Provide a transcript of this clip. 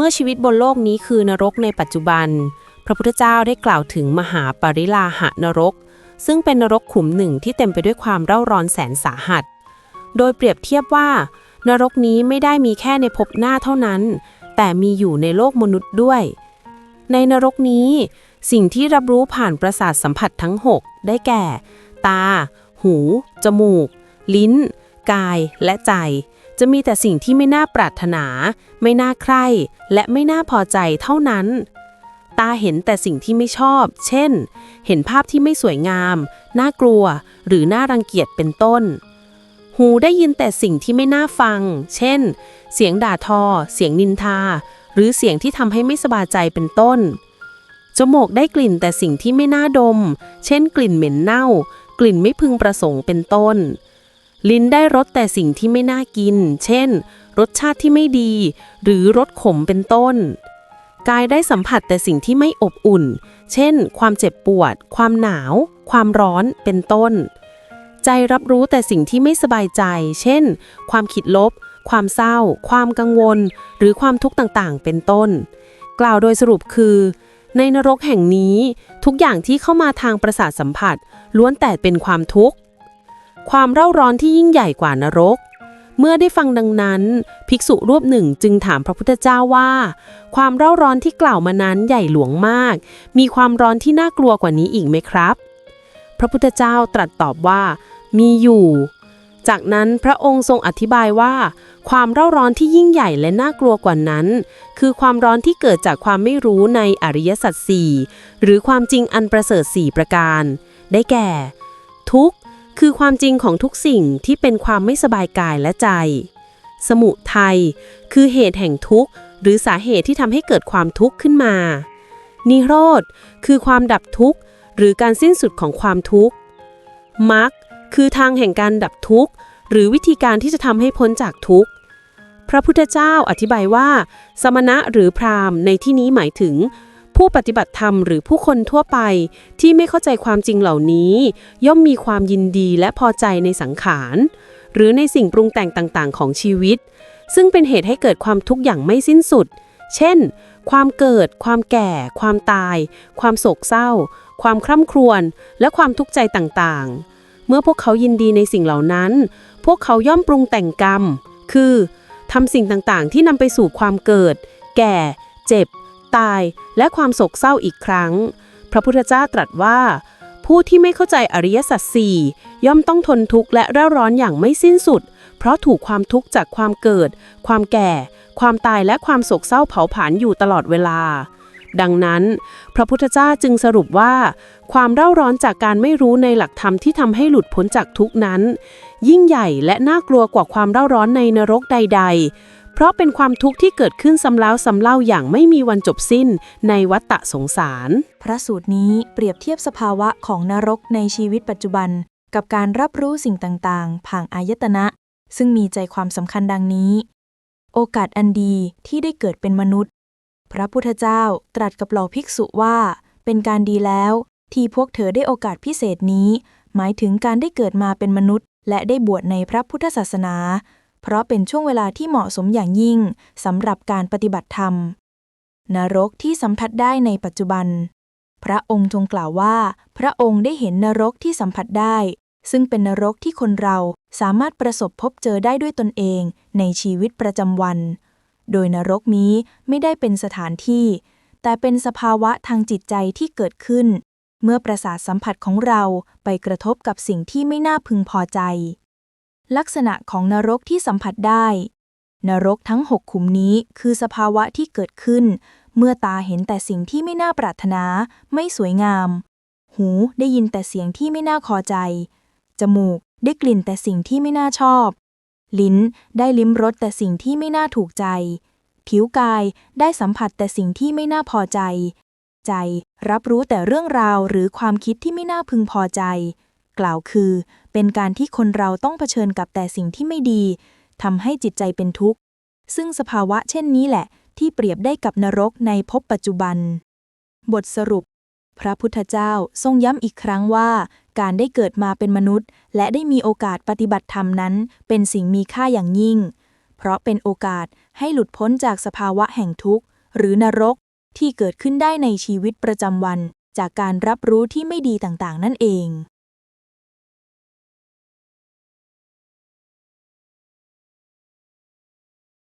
เมื่อชีวิตบนโลกนี้คือนรกในปัจจุบัน พระพุทธเจ้าได้กล่าวถึงมหาปริลาหะนรก ซึ่งเป็นนรกขุมหนึ่งที่เต็มไปด้วยความเร่าร้อนแสนสาหัส โดยเปรียบเทียบว่า นรกนี้ไม่ได้มีแค่ในภพหน้าเท่านั้น แต่มีอยู่ในโลกมนุษย์ด้วย ในนรกนี้ สิ่งที่รับรู้ผ่านประสาทสัมผัสทั้ง 6 ได้แก่ ตา หู จมูก ลิ้น กายและใจ จะมีแต่สิ่งที่ไม่น่าปรารถนา ไม่น่าใคร่และไม่น่าพอใจเท่านั้น ตาเห็นแต่สิ่งที่ไม่ชอบ เช่น เห็นภาพที่ไม่สวยงาม น่ากลัว หรือน่ารังเกียจเป็นต้น หูได้ยินแต่สิ่งที่ไม่น่าฟัง เช่น เสียงด่าทอ เสียงนินทา หรือเสียงที่ทำให้ไม่สบายใจเป็นต้น จมูกได้กลิ่นแต่สิ่งที่ไม่น่าดม เช่น กลิ่นเหม็นเน่า กลิ่นไม่พึงประสงค์เป็นต้น ลิ้นได้รสแต่สิ่งที่ไม่น่ากิน เช่น รสชาติที่ไม่ดี หรือรสขมเป็นต้น กายได้สัมผัสแต่สิ่งที่ไม่อบอุ่น เช่น ความเจ็บปวด ความหนาว ความร้อนเป็นต้น ใจรับรู้แต่สิ่งที่ไม่สบายใจ เช่น ความคิดลบ ความเศร้า ความกังวล หรือความทุกข์ต่างๆ เป็นต้น กล่าวโดยสรุปคือในนรกแห่งนี้ ทุกอย่างที่เข้ามาทางประสาทสัมผัส ล้วนแต่เป็นความทุกข์ ความเร่าร้อนที่ยิ่งใหญ่กว่านรก เมื่อได้ฟังดังนั้น ภิกษุรูปหนึ่งจึงถามพระพุทธเจ้าว่า ความเร่าร้อนที่กล่าวมานั้นใหญ่หลวงมาก มีความร้อนที่น่ากลัวกว่านี้อีกไหมครับ พระพุทธเจ้าตรัสตอบว่า มีอยู่ จากนั้นพระองค์ทรงอธิบายว่า ความเร่าร้อนที่ยิ่งใหญ่และน่ากลัวกว่านั้น คือความร้อนที่เกิดจากความไม่รู้ในอริยสัจสี่หรือความจริงอันประเสริฐสี่ประการ ได้แก่ ทุกข คือความจริงของทุกสิ่งที่เป็นความไม่สบายกายและใจ สมุทัยคือเหตุแห่งทุกข์ หรือสาเหตุที่ทำให้เกิดความทุกข์ขึ้นมา นิโรธ คือความดับทุกข์ หรือการสิ้นสุดของความทุกข์มรรคคือทางแห่งการดับทุกข์ หรือวิธีการที่จะทำให้พ้นจากทุกข์ พระพุทธเจ้าอธิบายว่า สมณะหรือพราหมณ์ในที่นี้หมายถึง ผู้ปฏิบัติธรรมหรือผู้คนทั่วไปที่ไม่เข้าใจความจริงเหล่านี้ ย่อมมีความยินดีและพอใจในสังขาร หรือในสิ่งปรุงแต่งต่างๆ ของชีวิต ซึ่งเป็นเหตุให้เกิดความทุกข์อย่างไม่สิ้นสุด เช่น ความเกิด ความแก่ ความตาย ความโศกเศร้า ความคร่ำครวญ และความทุกข์ใจต่างๆ เมื่อพวกเขายินดีในสิ่งเหล่านั้น พวกเขาย่อมปรุงแต่งกรรม คือทำสิ่งต่างๆ ที่นำไปสู่ความเกิด แก่ เจ็บ ตายและความโศกเศร้าอีกครั้ง พระพุทธเจ้าตรัสว่า ผู้ที่ไม่เข้าใจอริยสัจสี่ย่อมต้องทนทุกข์และเร่าร้อนอย่างไม่สิ้นสุด เพราะถูกความทุกข์จากความเกิด ความแก่ ความตายและความโศกเศร้าเผาผลาญอยู่ตลอดเวลา ดังนั้น พระพุทธเจ้าจึงสรุปว่า ความเร่าร้อนจากการไม่รู้ในหลักธรรมที่ทำให้หลุดพ้นจากทุกข์นั้น ยิ่งใหญ่และน่ากลัวกว่าความเร่าร้อนในนรกใด ๆ เพราะเป็นความทุกข์ที่เกิดขึ้นซ้ำแล้วซ้ำเล่าอย่างไม่มีวันจบสิ้นในวัฏฏะสงสาร พระสูตรนี้เปรียบเทียบสภาวะของนรกในชีวิตปัจจุบัน กับการรับรู้สิ่งต่างๆ ผ่างอายตนะ ซึ่งมีใจความสำคัญดังนี้ โอกาสอันดีที่ได้เกิดเป็นมนุษย์ พระพุทธเจ้าตรัสกับเหล่าภิกษุว่า เป็นการดีแล้ว ที่พวกเธอได้โอกาสพิเศษนี้ หมายถึงการได้เกิดมาเป็นมนุษย์ และได้บวชในพระพุทธศาสนา เพราะเป็นช่วงเวลาที่เหมาะสมอย่างยิ่งสำหรับการปฏิบัติธรรม นรกที่สัมผัสได้ในปัจจุบัน พระองค์ทรงกล่าวว่า พระองค์ได้เห็นนรกที่สัมผัสได้ ซึ่งเป็นนรกที่คนเราสามารถประสบพบเจอได้ด้วยตนเองในชีวิตประจำวัน โดยนรกนี้ไม่ได้เป็นสถานที่ แต่เป็นสภาวะทางจิตใจที่เกิดขึ้น เมื่อประสาทสัมผัสของเราไปกระทบกับสิ่งที่ไม่น่าพึงพอใจ ลักษณะของนรกที่สัมผัสได้ นรกทั้งหกขุมนี้คือสภาวะที่เกิดขึ้น เมื่อตาเห็นแต่สิ่งที่ไม่น่าปรารถนา ไม่สวยงาม หูได้ยินแต่เสียงที่ไม่น่าพอใจ จมูกได้กลิ่นแต่สิ่งที่ไม่น่าชอบ ลิ้นได้ลิ้มรสแต่สิ่งที่ไม่น่าถูกใจ ผิวกายได้สัมผัสแต่สิ่งที่ไม่น่าพอใจ ใจรับรู้แต่เรื่องราวหรือความคิดที่ไม่น่าพึงพอใจ กล่าวคือ เป็นการที่คนเราต้องเผชิญกับแต่สิ่งที่ไม่ดีทำให้จิตใจเป็นทุกข์ ซึ่งสภาวะเช่นนี้แหละ ที่เปรียบได้กับนรกในภพปัจจุบัน บทสรุป พระพุทธเจ้าทรงย้ำอีกครั้งว่า การได้เกิดมาเป็นมนุษย์ และได้มีโอกาสปฏิบัติธรรมนั้น เป็นสิ่งมีค่าอย่างยิ่ง เพราะเป็นโอกาสให้หลุดพ้นจากสภาวะแห่งทุกข์ หรือนรกที่เกิดขึ้นได้ในชีวิตประจำวัน จากการรับรู้ที่ไม่ดีต่างๆ นั่นเอง